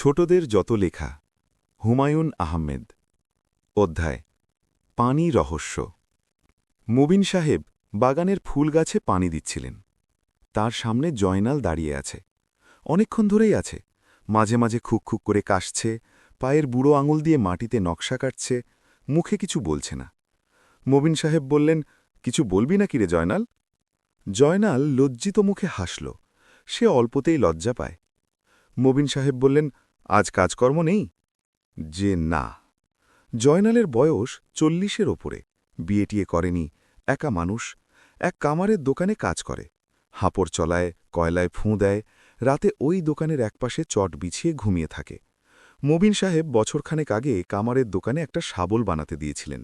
ছোটদের যত লেখা। হুমায়ুন আহমেদ। অধ্যায়, পানি রহস্য। মুবিন সাহেব বাগানের ফুল গাছে পানি দিচ্ছিলেন। তার সামনে জয়নাল দাঁড়িয়ে আছে। অনেকক্ষণ ধরেই আছে। মাঝে মাঝে খুক খুক করে কাশছে, পায়ের বুড়ো আঙুল দিয়ে মাটিতে নকশা কাটছে, মুখে কিছু বলছে না। মবিন সাহেব বললেন, কিছু বলবি না কিরে জয়নাল? জয়নাল লজ্জিত মুখে হাসল। সে অল্পতেই লজ্জা পায়। মবিন সাহেব বললেন আজ কাজকর্ম নেই? যে না। জয়নালের বয়স চল্লিশের ওপরে। বিয়েটিয়ে করেনি একা মানুষ, এক কামারের দোকানে কাজ করে। হাঁপড় চলায়, কয়লায় ফুঁ দেয়, রাতে ওই দোকানের একপাশে চট বিছিয়ে ঘুমিয়ে থাকে। মবিন সাহেব বছরখানেক আগে কামারের দোকানে একটা শাবল বানাতে দিয়েছিলেন।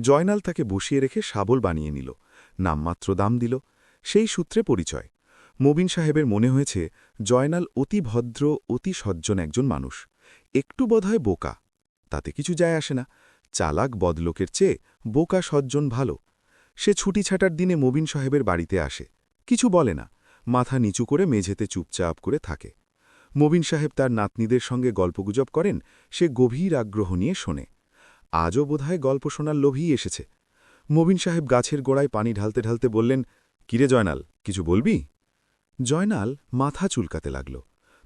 জয়নাল তাকে বসিয়ে রেখে শাবল বানিয়ে নিল, নামমাত্র দাম দিল, সেই সূত্রে পরিচয়। মবিন সাহেবের মনে হয়েছে, জয়নাল অতি ভদ্র, অতি সজ্জন একজন মানুষ। একটু বোধহয় বোকা। তাতে কিছু যায় আসে না। চালাক বদলোকের চেয়ে বোকা সজ্জন ভালো। সে ছুটি ছাটার দিনে মবিন সাহেবের বাড়িতে আসে। কিছু বলে না। মাথা নিচু করে মেঝেতে চুপচাপ করে থাকে। মবিন সাহেব তার নাতনিদের সঙ্গে গল্পগুজব করেন, সে গভীর আগ্রহ নিয়ে শোনে। আজও বোধহয় গল্প শোনার লোভই এসেছে। মবিন সাহেব গাছের গোড়ায় পানি ঢালতে ঢালতে বললেন, কিরে জয়নাল, কিছু বলবি? জয়নাল মাথা চুলকাতে লাগল।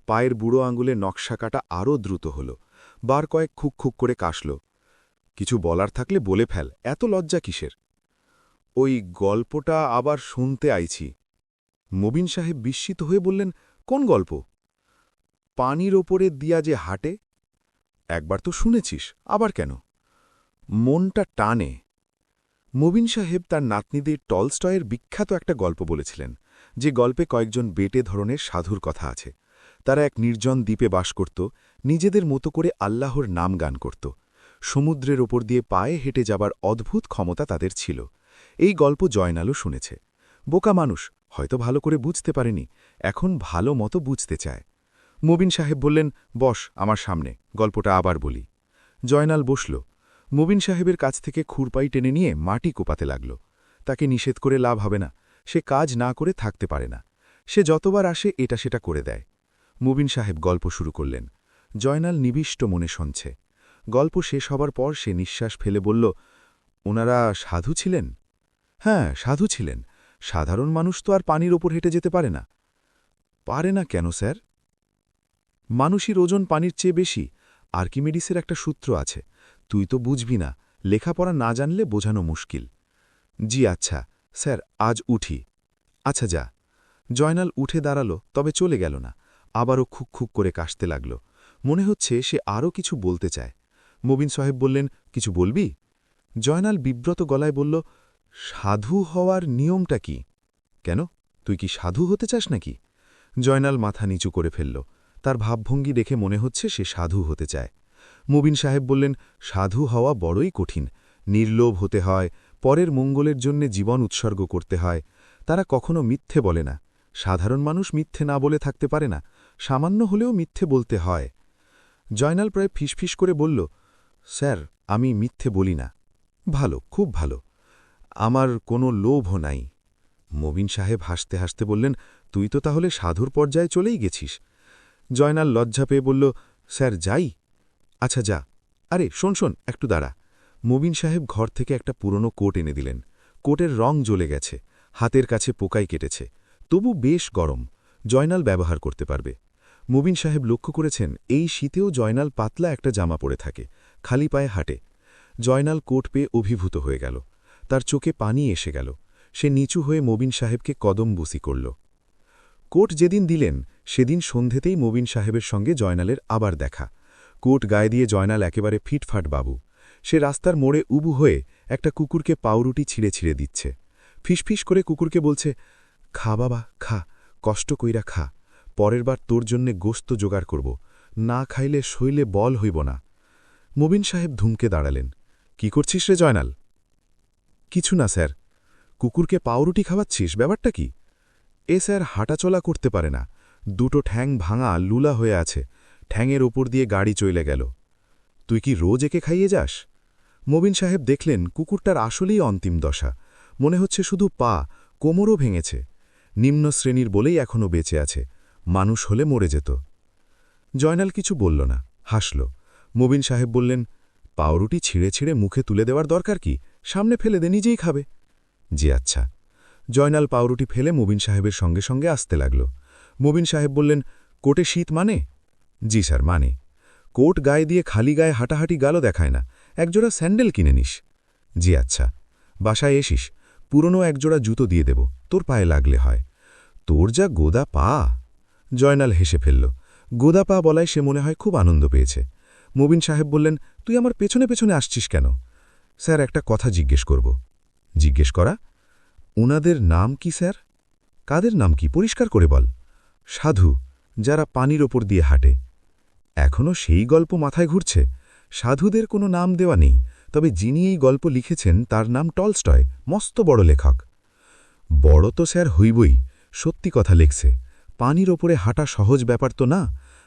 পায়ের বুড়ো আঙুলে নকশা কাটা আরও দ্রুত হল। বার কয়েক খুক খুক করে কাশল। কিছু বলার থাকলে বলে ফেল, এত লজ্জা কিসের? ওই গল্পটা আবার শুনতে আইছি। মবিন সাহেব বিস্মিত হয়ে বললেন, কোন গল্প? পানির ওপরে দিয়া যে হাটে? একবার তো শুনেছিস, আবার কেন? মনটা টানে। মবিন সাহেব তার নাতনিদের টলস্টয়ের বিখ্যাত একটা গল্প বলেছিলেন। যে গল্পে কয়েকজন বেটে ধরনের সাধুর কথা আছে। তারা এক নির্জন দ্বীপে বাস করত, নিজেদের মতো করে আল্লাহর নাম গান করত। সমুদ্রের ওপর দিয়ে পায়ে হেঁটে যাবার অদ্ভুত ক্ষমতা তাদের ছিল। এই গল্প জয়নালও শুনেছে। বোকা মানুষ, হয়তো ভালো করে বুঝতে পারেনি, এখন ভালো মতো বুঝতে চায়। মুবিন সাহেব বললেন, বস, আমার সামনে, গল্পটা আবার বলি। জয়নাল বসল। মুবিন সাহেবের কাছ থেকে খুরপাই টেনে নিয়ে মাটি কোপাতে লাগল। তাকে নিষেধ করে লাভ হবে না। সে কাজ না করে থাকতে পারে না। সে যতবার আসে, এটা সেটা করে দেয়। মুবিন সাহেব গল্প শুরু করলেন। জয়নাল নিবিষ্ট মনে শুনছে গল্প শেষ হবার পর সে নিঃশ্বাস ফেলে বলল, ওনারা সাধু ছিলেন? হ্যাঁ সাধু ছিলেন। সাধারণ মানুষ তো আর পানির ওপর হেঁটে যেতে পারে না। পারে না কেন, স্যার? মানুষের ওজন পানির চেয়ে বেশি। আর্কিমেডিসের একটা সূত্র আছে। তুই তো বুঝবি না। লেখাপড়া না জানলে বোঝানো মুশকিল। জি আচ্ছা। স্যার, আজ উঠি। আচ্ছা যা। জয়নাল উঠে দাঁড়াল, তবে চলে গেল না। আবারও খুক খুক করে কাশতে লাগল। মনে হচ্ছে সে আরও কিছু বলতে চায়। মবিন সাহেব বললেন, কিছু বলবি? জয়নাল বিব্রত গলায় বলল, সাধু হওয়ার নিয়মটা কি? কেন? তুই কি সাধু হতে চাস নাকি? জয়নাল মাথা নিচু করে ফেলল। তার ভাবভঙ্গি দেখে মনে হচ্ছে সে সাধু হতে চায়। মুবিন সাহেব বললেন, সাধু হওয়া বড়ই কঠিন। নির্লোভ হতে হয় পরের মঙ্গলের জন্যে জীবন উৎসর্গ করতে হয়। তারা কখনো মিথ্যে বলে না। সাধারণ মানুষ মিথ্যে না বলে থাকতে পারে না। সামান্য হলেও মিথ্যে বলতে হয়। জয়নাল প্রায় ফিসফিস করে বলল, স্যার, আমি মিথ্যে বলি না। ভালো, খুব ভালো। আমার কোনো লোভও নাই। মবিন সাহেব হাসতে হাসতে বললেন, তুই তো তাহলে সাধুর পর্যায়ে চলেই গেছিস। জয়নাল লজ্জা পেয়ে বলল, স্যার, যাই। আচ্ছা যা। আরে, শোন শোন, একটু দাঁড়া। মবিন সাহেব ঘর থেকে একটা পুরনো কোট এনে দিলেন। কোটের রং জ্বলে গেছে, হাতের কাছে পোকাই কেটেছে। তবু বেশ গরম, জয়নাল ব্যবহার করতে পারবে। মুবিন সাহেব লক্ষ্য করেছেন, এই শীতেও জয়নাল পাতলা একটা জামা পরে থাকে, খালি পায়ে হাঁটে। জয়নাল কোট পেয়ে অভিভূত হয়ে গেল। তার চোখে পানি এসে গেল। সে নিচু হয়ে মবিন সাহেবকে কদম বুসি করল। কোট যেদিন দিলেন, সেদিন সন্ধেতেই মবিন সাহেবের সঙ্গে জয়নালের আবার দেখা। কোট গায়ে দিয়ে জয়নাল একেবারে ফিটফাট বাবু। সে রাস্তার মোড়ে উবু হয়ে একটা কুকুরকে পাউরুটি ছিঁড়ে ছিঁড়ে দিচ্ছে। ফিসফিস করে কুকুরকে বলছে, খা বাবা, খা, কষ্ট কইরা খা। পরের বার তোর জন্যে গোস্ত জোগাড় করব। না খাইলে শৈলে বল হইব না। মুবিন সাহেব ধুমকে দাঁড়ালেন। কি করছিস রে জয়নাল? কিছু না, স্যার। কুকুরকে পাউরুটি খাওয়াচ্ছিস? ব্যাপারটা কি? এ, স্যার, হাঁটাচলা করতে পারে না। দুটো ঠ্যাং ভাঙা লুলা হয়ে আছে। ঠ্যাংয়ের ওপর দিয়ে গাড়ি চলে গেল। তুই কি রোজ একে খাইয়ে যাস? মবিন সাহেব দেখলেন কুকুরটার আসলেই অন্তিম দশা। মনে হচ্ছে শুধু পা, কোমরও ভেঙেছে। নিম্ন শ্রেণির বলেই এখনও বেঁচে আছে। মানুষ হলে মরে যেত। জয়নাল কিছু বলল না, হাসল। মবিন সাহেব বললেন, পাউরুটি ছিঁড়ে ছিঁড়ে মুখে তুলে দেওয়ার দরকার কি? সামনে ফেলে দে, নিজেই খাবে। জি আচ্ছা। জয়নাল পাউরুটি ফেলে মুবিন সাহেবের সঙ্গে সঙ্গে আসতে লাগল। মুবিন সাহেব বললেন, কোটে শীত মানে? জি, স্যার মানে। কোট গায়ে দিয়ে খালি গায়ে হাঁটাহাঁটি গালও দেখায় না। একজোড়া স্যান্ডেল কিনে নিস। জি আচ্ছা। বাসায় এসিস। পুরনো একজোড়া জুতো দিয়ে দেব। তোর পায়ে লাগলে হয়। তোর যা গোদা পা। জয়নাল হেসে ফেলল। গোদা পা বলায় সে মনে হয় খুব আনন্দ পেয়েছে। মুবিন সাহেব বললেন, তুই আমার পেছনে পেছনে আসছিস কেন? স্যার, একটা কথা জিজ্ঞেস করব। জিজ্ঞেস করা? উনাদের নাম কি, স্যার? কাদের নাম কি? পরিষ্কার করে বল। সাধু, যারা পানির ওপর দিয়ে হাঁটে। এখনও সেই গল্প মাথায় ঘুরছে। সাধুদের কোনো নাম দেওয়া নেই, তবে যিনি এই গল্প লিখেছেন তার নাম টলস্টয়, মস্ত বড় লেখক। বড় তো স্যার হইবই, সত্যি কথা লেখছে। পানির ওপরে হাঁটা সহজ ব্যাপার তো না?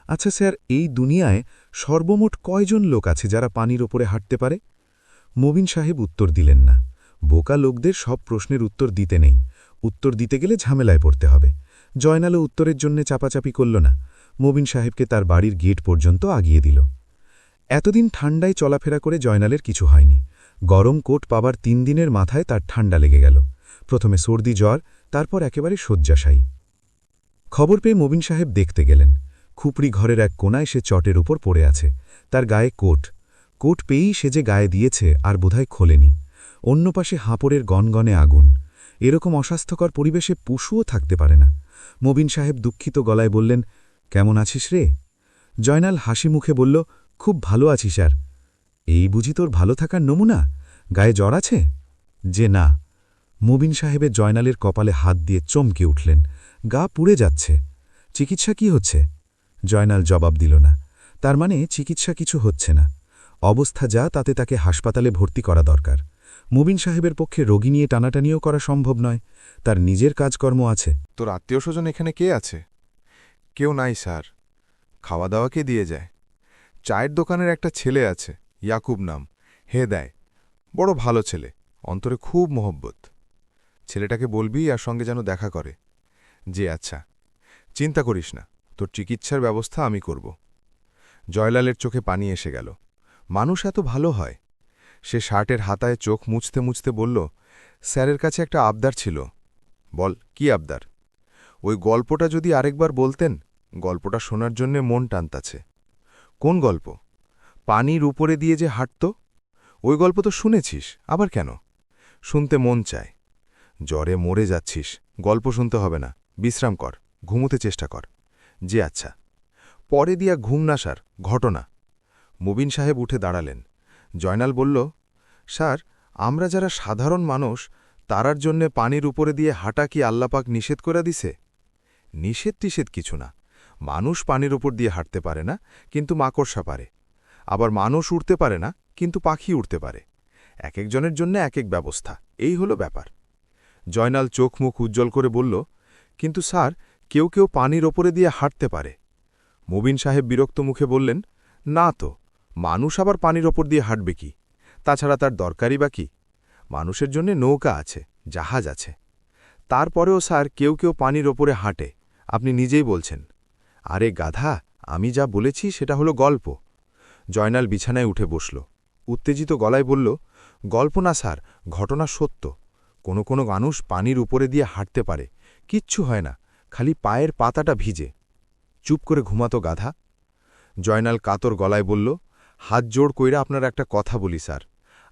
আচ্ছা স্যার, এই দুনিয়ায় সর্বমোট কয়জন লোক আছে যারা পানির ওপরে হাঁটতে পারে? মবিন সাহেব উত্তর দিলেন না। বোকা লোকদের সব প্রশ্নের উত্তর দিতে নেই। উত্তর দিতে গেলে ঝামেলায় পড়তে হবে। জয়নালও উত্তরের জন্য চাপাচাপি করল না। মবিন সাহেবকে তার বাড়ির গেট পর্যন্ত আগিয়ে দিল। এতদিন ঠান্ডায় চলাফেরা করে জয়নালের কিছু হয়নি। গরম কোট পাবার তিন দিনের মাথায় তার ঠান্ডা লেগে গেল। প্রথমে সর্দি জ্বর, তারপর একেবারে শয্যাশায়ী। খবর পেয়ে মবিন সাহেব দেখতে গেলেন। খুপড়ি ঘরের এক কোনায় সে চটের উপর পড়ে আছে। তার গায়ে কোট। কোট পেয়েই সে যে গায়ে দিয়েছে আর বোধহয় খোলেনি। অন্য পাশে হাঁপড়ের গনগনে আগুন। এরকম অস্বাস্থ্যকর পরিবেশে পশুও থাকতে পারে না। মবিন সাহেব দুঃখিত গলায় বললেন কেমন আছিস রে? জয়নাল হাসি মুখে বলল, খুব ভালো আছি, স্যার। এই বুঝি তোর ভালো থাকার নমুনা? গায়ে জ্বর আছে? যে না। মুবিন সাহেবের জয়নালের কপালে হাত দিয়ে চমকে উঠলেন। গা পুড়ে যাচ্ছে। চিকিৎসা কি হচ্ছে? জয়নাল জবাব দিল না। তার মানে চিকিৎসা কিছু হচ্ছে না। অবস্থা যা, তাতে তাকে হাসপাতালে ভর্তি করা দরকার। মুবিন সাহেবের পক্ষে রোগী নিয়ে টানাটানিও করা সম্ভব নয়। তার নিজের কাজকর্ম আছে। তোর আত্মীয় স্বজন এখানে কে আছে? কেউ নাই, স্যার। খাওয়া দাওয়াকে দিয়ে যায়? চায়ের দোকানের একটা ছেলে আছে, ইয়াকুব নাম। হে দেয়, বড় ভালো ছেলে, অন্তরে খুব মোহব্বত। ছেলেটাকে বলবি আর সঙ্গে যেন দেখা করে। যে আচ্ছা চিন্তা করিস না, তোর চিকিৎসার ব্যবস্থা আমি করব। জয়লালের চোখে পানি এসে গেল। মানুষ এত ভালো হয়? সে শার্টের হাতায় চোখ মুছতে মুছতে বলল, স্যারের কাছে একটা আবদার ছিল। বল, কি আবদার? ওই গল্পটা যদি আরেকবার বলতেন, গল্পটা শোনার জন্যে মন টানতাছে। কোন গল্প? পানির উপরে দিয়ে যে হাঁটত? ওই গল্প তো শুনেছিস, আবার কেন? শুনতে মন চায়। জ্বরে মরে যাচ্ছিস, গল্প শুনতে হবে না, বিশ্রাম কর, ঘুমোতে চেষ্টা কর। যে আচ্ছা। পরে দিয়া ঘুম নাসার ঘটনা। মুবিন সাহেব উঠে দাঁড়ালেন। জয়নাল বলল, স্যার, আমরা যারা সাধারণ মানুষ, তারার জন্যে পানির উপরে দিয়ে হাঁটা কি আল্লাপাক নিষেধ করে দিছে? নিষেধ টিষেধ কিছু না। মানুষ পানির উপর দিয়ে হাঁটতে পারে না, কিন্তু মাকড়সা পারে। আবার মানুষ উড়তে পারে না, কিন্তু পাখি উড়তে পারে। এক একজনের জন্য এক এক ব্যবস্থা, এই হলো ব্যাপার। জয়নাল চোখ মুখ উজ্জ্বল করে বলল, কিন্তু স্যার, কেউ কেউ পানির ওপরে দিয়ে হাঁটতে পারে। মুবিন সাহেব বিরক্ত মুখে বললেন, না তো, মানুষ আবার পানির ওপর দিয়ে হাঁটবে কি? তাছাড়া তার দরকারই বা কি? মানুষের জন্য নৌকা আছে, জাহাজ আছে। তারপরেও স্যার, কেউ কেউ পানির ওপরে হাঁটে। আপনি নিজেই বলছেন। আরে গাধা, আমি যা বলেছি সেটা হলো গল্প। জয়নাল বিছানায় উঠে বসল। উত্তেজিত গলায় বলল, গল্প না স্যার, ঘটনা সত্য। কোনো কোনো মানুষ পানির উপরে দিয়ে হাঁটতে পারে। কিচ্ছু হয় না, খালি পায়ের পাতাটা ভিজে। চুপ করে ঘুমাতো গাধা? জয়নাল কাতর গলায় বলল, হাত জোড় কইরা আপনার একটা কথা বলি স্যার।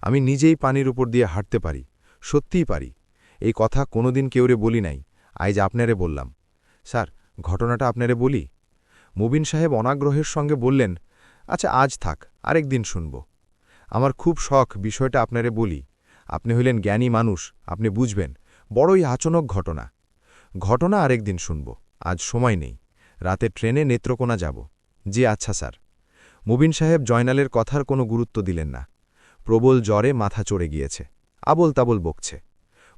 আমি নিজেই পানির উপর দিয়ে হাঁটতে পারি। সত্যিই পারি। এই কথা কোনোদিন কেউরে বলি নাই। আইজ আপনারে বললাম। স্যার, ঘটনাটা আপনারে বলি। মুবিন সাহেব অনাগ্রহের সঙ্গে বললেন আচ্ছা আজ থাক, আরেক দিন শুনব। আমার খুব শখ বিষয়টা আপনারে বলি। আপনি হইলেন জ্ঞানী মানুষ, আপনি বুঝবেন, বড়ই আচনক ঘটনা। ঘটনা আরেক দিন শুনব, আজ সময় নেই, রাতে ট্রেনে নেত্রকোনা যাব। জি আচ্ছা স্যার। মুবিন সাহেব জয়নালের কথার কোনো গুরুত্ব দিলেন না। প্রবল জ্বরে মাথা চড়ে গিয়েছে আবল তাবল বকছে।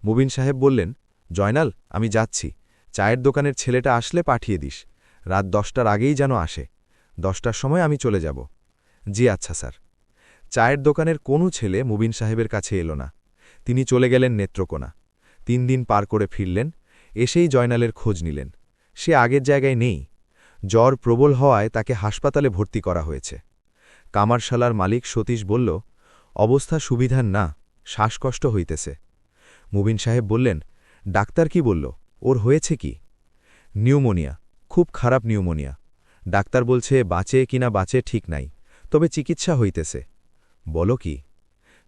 মুবিন সাহেব বললেন, জয়নাল, আমি যাচ্ছি। চায়ের দোকানের ছেলেটা আসলে পাঠিয়ে দিস। রাত দশটার আগেই যেন আসে। দশটার সময় আমি চলে যাব। জি আচ্ছা স্যার। চায়ের দোকানের কোনো ছেলে মুবিন সাহেবের কাছে এলো না। তিনি চলে গেলেন নেত্রকোনা। তিন দিন পার করে ফিরলেন, এসেই জয়নালের খোঁজ নিলেন। সে আগের জায়গায় নেই। জ্বর প্রবল হওয়ায় তাকে হাসপাতালে ভর্তি করা হয়েছে। কামারশালার মালিক সতীশ বলল, অবস্থা সুবিধার না, শ্বাসকষ্ট হইতেছে। মুবিন সাহেব বললেন, ডাক্তার কি বলল? ওর হয়েছে কি? নিউমোনিয়া, খুব খারাপ নিউমোনিয়া। ডাক্তার বলছে, বাঁচে কিনা বাঁচে ঠিক নাই, তবে চিকিৎসা হইতেছে। বলো কি?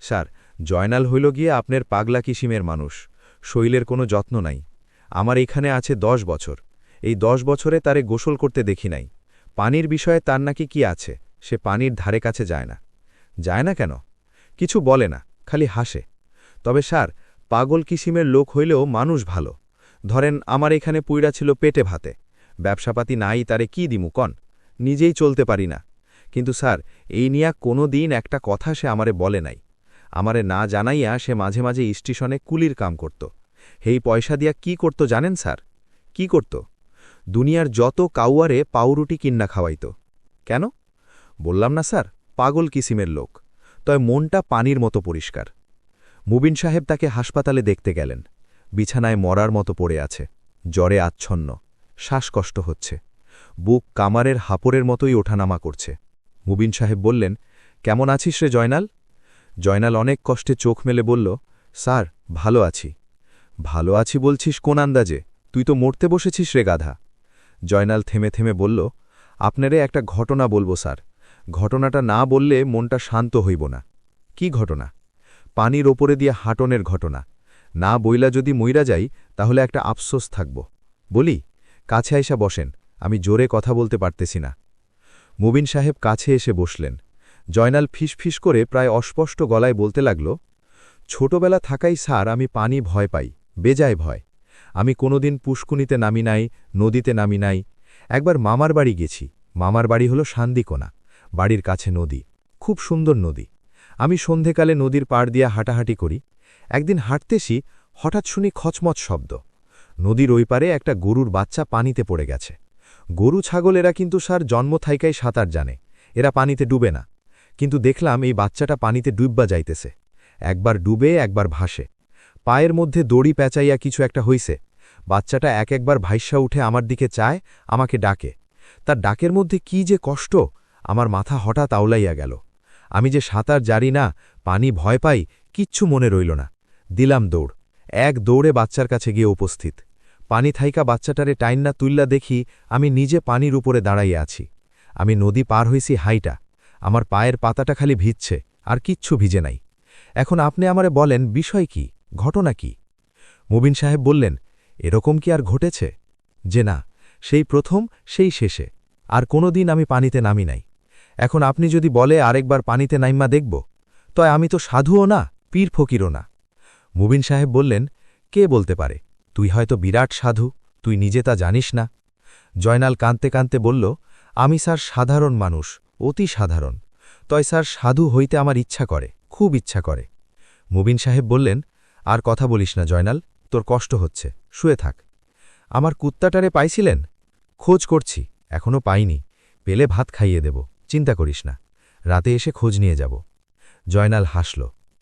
স্যার, জয়নাল হইল গিয়ে আপনার পাগলা কিসিমের মানুষ। শৈলের কোনো যত্ন নাই। আমার এখানে আছে দশ বছর। এই দশ বছরে তারে গোসল করতে দেখি নাই। পানির বিষয়ে তার নাকি কি আছে, সে পানির ধারে কাছে যায় না। যায় না কেন? কিছু বলে না, খালি হাসে। তবে স্যার, পাগল কিসিমের লোক হইলেও মানুষ ভালো। ধরেন, আমার এখানে পুইড়া ছিল পেটে ভাতে। ব্যবসাপাতি নাই, তারে কি দিমু, কন? নিজেই চলতে পারি না। কিন্তু স্যার, এই নিয়া কোনো দিন একটা কথা সে আমারে বলে নাই। আমারে না জানাইয়া সে মাঝে মাঝে স্টেশনে কুলির কাম করত। হেই পয়সা দিয়া কি করত জানেন, স্যার? কি করত? দুনিয়ার যত কাউয়ারে পাউরুটি কিন্না খাওয়াইত। কেন? বললাম না, স্যার, পাগল কিসিমের লোক। তয় মনটা পানির মতো পরিষ্কার। মুবিন সাহেব তাকে হাসপাতালে দেখতে গেলেন। বিছানায় মরার মতো পড়ে আছে, জ্বরে আচ্ছন্ন, শ্বাসকষ্ট হচ্ছে, বুক কামারের হাপড়ের মতোই ওঠানামা করছে। মুবিন সাহেব বললেন, কেমন আছিস রে জয়নাল? জয়নাল অনেক কষ্টে চোখ মেলে বলল, স্যার, ভালো আছি। ভালো আছি বলছিস কোন আন্দাজে? তুই তো মরতে বসেছিস রে গাধা। জয়নাল থেমে থেমে বলল, আপনারে একটা ঘটনা বলব স্যার। ঘটনাটা না বললে মনটা শান্ত হইব না। কি ঘটনা? পানির ওপরে দিয়ে হাঁটনের ঘটনা। না বইলা যদি মইরা যাই, তাহলে একটা আফসোস থাকব। বলি, কাছে আইসা বসেন, আমি জোরে কথা বলতে পারতেছি না। মুবিন সাহেব কাছে এসে বসলেন। জয়নাল ফিসফিস করে প্রায় অস্পষ্ট গলায় বলতে লাগল, ছোটবেলা থাকাই স্যার, আমি পানি ভয় পাই, বেজায় ভয়। আমি কোনোদিন পুষ্কুনিতে নামি নাই, নদীতে নামি নাই। একবার মামার বাড়ি গেছি। মামার বাড়ি হলো শান্দিকোনা, বাড়ির কাছে নদী, খুব সুন্দর নদী। আমি সন্ধেকালে নদীর পাড় দিয়া হাঁটাহাঁটি করি একদিন হাঁটতেছি, হঠাৎ শুনি খচমচ শব্দ। নদীর ওই পারে একটা গরুর বাচ্চা পানিতে পড়ে গেছে। গরু ছাগল এরা কিন্তু স্যার জন্ম থাইকাই সাঁতার জানে, এরা পানিতে ডুবে না। কিন্তু দেখলাম এই বাচ্চাটা পানিতে ডুববা যাইতেছে। একবার ডুবে, একবার ভাসে। পায়ের মধ্যে দড়ি পেঁচাইয়া কিছু একটা হইছে। বাচ্চাটা এক একবার ভাইসা উঠে আমার দিকে চায়, আমাকে ডাকে। তার ডাকের মধ্যে কি যে কষ্ট! আমার মাথা হঠাৎ আওলাইয়া গেল। আমি যে সাঁতার জারি না, পানি ভয় পাই, কিচ্ছু মনে রইল না। দিলাম দৌড়। এক দৌড়ে বাচ্চার কাছে গিয়ে উপস্থিত। পানি থাইকা বাচ্চাটারে টাইন্না তুল্লা দেখি আমি নিজে পানির উপরে দাঁড়াইয়া আছি। আমি নদী পার হইছি হাইটা। আমার পায়ের পাতাটা খালি ভিজছে, আর কিচ্ছু ভিজে নাই। এখন আপনি আমারে বলেন, বিষয় কি? ঘটনা কি? মুবিন সাহেব বললেন, এরকম কি আর ঘটেছে? যে না, সেই প্রথম, সেই শেষে। আর কোনো দিন আমি পানিতে নামি নাই। এখন আপনি যদি বলে আরেকবার পানিতে নাইম্মা দেখব, তয় আমি তো সাধুও না, পীর ফকিরও না। মুবিন সাহেব বললেন, কে বলতে পারে? তুই হয়তো বিরাট সাধু, তুই নিজে তা জানিস না। জয়নাল কাঁদতে কাঁদতে বলল, আমি স্যার সাধারণ মানুষ, অতি সাধারণ। তয় স্যার, সাধু হইতে আমার ইচ্ছা করে, খুব ইচ্ছা করে। মুবিন সাহেব বললেন, আর কথা বলিস না জয়নাল, তোর কষ্ট হচ্ছে, শুয়ে থাক। আমার কুত্তাটারে পাইছিলেন? খোঁজ করছি এখনও পাইনি। পেলে ভাত খাইয়ে দেব, চিন্তা করিস না। রাতে এসে খোঁজ নিয়ে যাব। জয়নাল হাসল,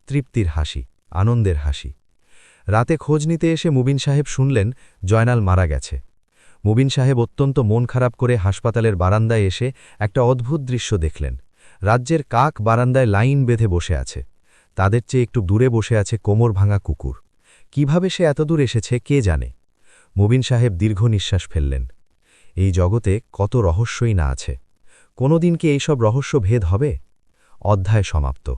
তৃপ্তির হাসি। আনন্দের হাসি। রাতে খোঁজ নিতে এসে মুবিন সাহেব শুনলেন, জয়নাল মারা গেছে। মুবিন সাহেব অত্যন্ত মন খারাপ করে হাসপাতালের বারান্দায় এসে একটা অদ্ভুত দৃশ্য দেখলেন। রাজ্যের কাক বারান্দায় লাইন বেঁধে বসে আছে। তাদের চেয়ে একটু দূরে বসে আছে কোমর ভাঙা কুকুর। কীভাবে সে এতদূর এসেছে, কে জানে? মুবিন সাহেব দীর্ঘ নিঃশ্বাস ফেললেন। এই জগতে কত রহস্যই না আছে। কোনোদিন কি এইসব রহস্য ভেদ হবে? অধ্যায় সমাপ্ত।